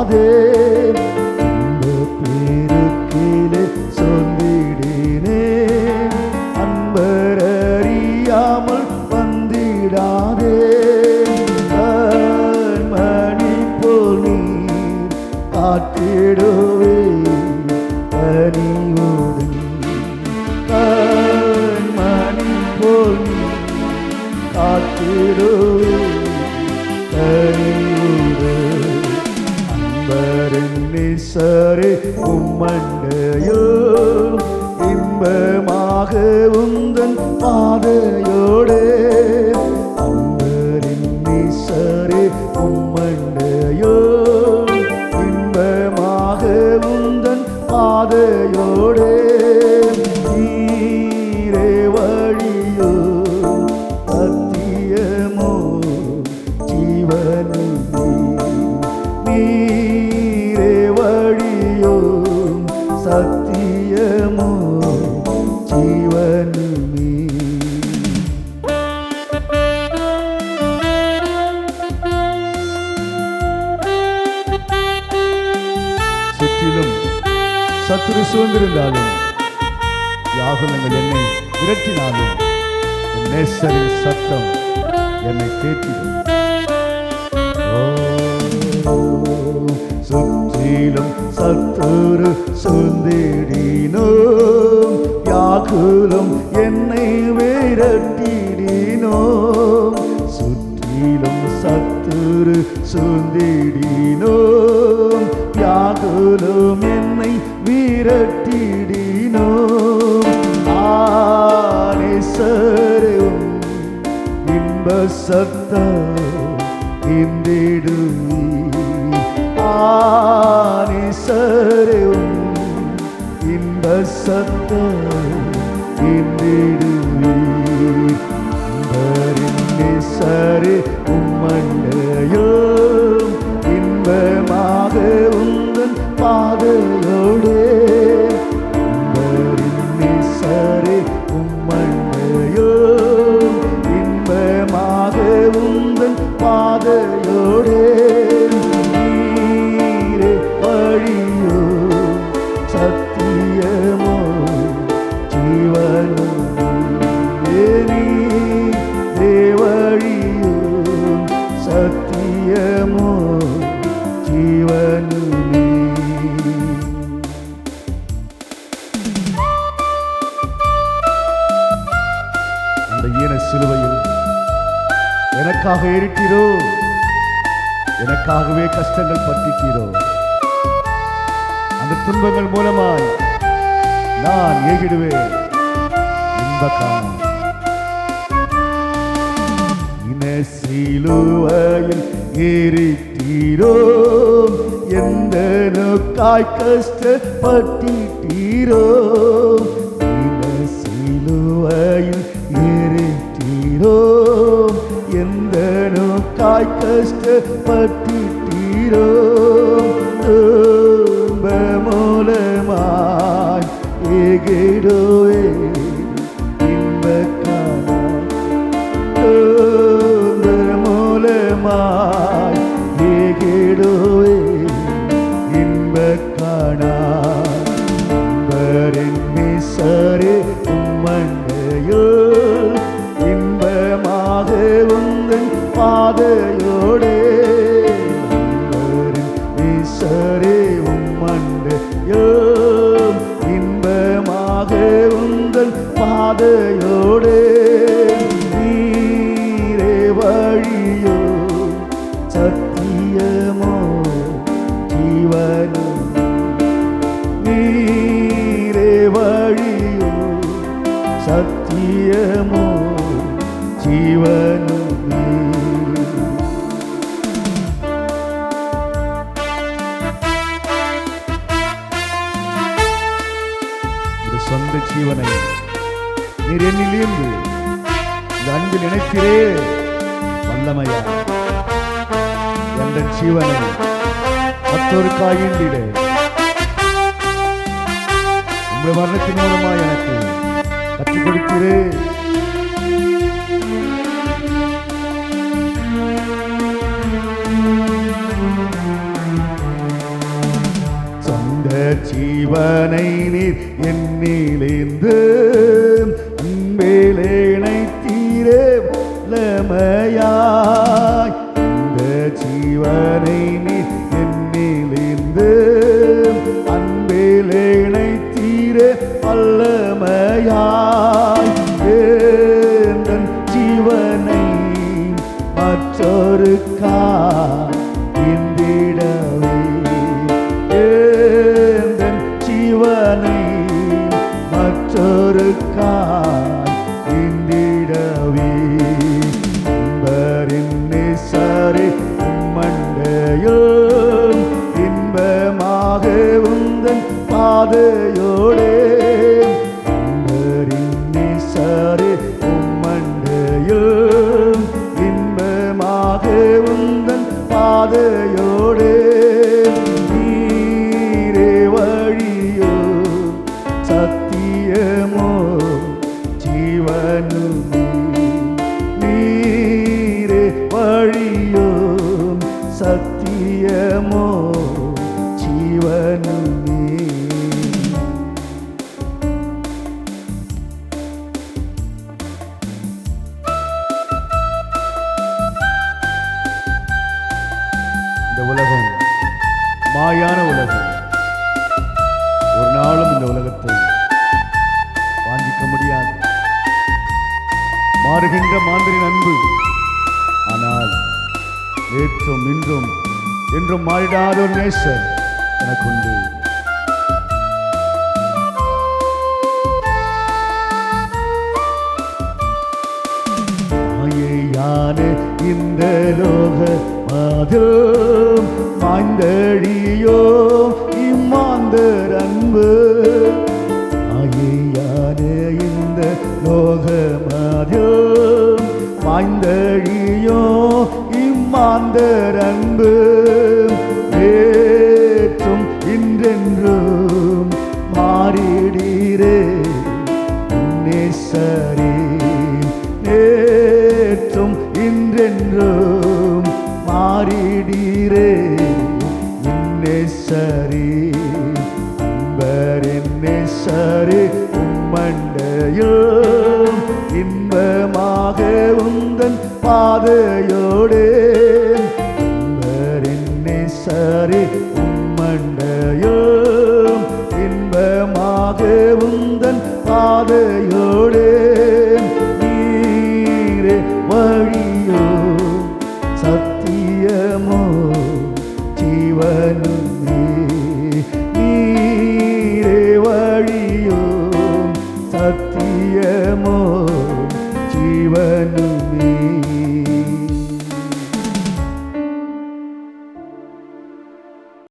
வந்திடாதே இன்ப பெருக்கிலே சொந்திடேனே அன்பர் அறியாமல் வந்திடாதே. மணி போல் ஈஸ்வரே நிசரே உம்மண்டையோ இன்பமாக உந்தன் பாதையோடே. அன்பரின் ஈஸ்வரே உம்மண்டையோ இன்பமாக உந்தன் பாதையோடே. சத்துரு யாகுலங்கள் என்னை விரட்டினாலும் என் நேசரின் சத்தம் என்னை தேற்றிடும் சுற்றிலும் சத்துரு சூழ்ந்திடினோ யாகுலும் என்னை விரட்டிடினோ சுற்றிலும் சத்துரு சூழ்ந்திடினோ யாகுலும் என்னை விரட்டி இன்ப சத்தம் இந்திடுவி ஆனேசரும் இன்ப சத்தம் இந்திடுவி சரி உம்மண்டையோ சிலுவையில். எனக்காக ஏறிட்டீரோ எனக்காகவே கஷ்டங்கள் பட்டிட்டீரோ? அந்த துன்பங்கள் மூலமாய் நான் ஏகிடுவேன். இன்பக்கான இன சிலுவையில் ஏறிட்டீரோ? எந்த நோக்காய் கஷ்டப்பட்டிட்டீரோ? இன சிலுவையில் எந்த நோக்காய் கஷ்டப்பட்டிட்டீரோ? இந்த சொந்த ஜீவனை நீர் என்னிலிருந்து இந்த அன்பில் நினைக்கிறே வல்லமையா. என்ற ஜீவனை மற்றொருக்காகின்றிட உங்கள் மரணத்தின் மூலமாக எனக்கு கற்றுக் கொடுக்கிறேன். சொந்த ஜீவனை நீர் என்னிலிருந்து பாதையோடே நீரே நாளும் இந்த உலகத்தை வாஞ்சிக்க முடியாது. மாறுகின்ற மாந்தரின் அன்பு ஆனால் நேற்றும் இன்றும் என்றும் மாறிடாத ஒரு நேசர் எனக்குண்டு இந்த லோக மாதம் பாதையோடே அன்பரின்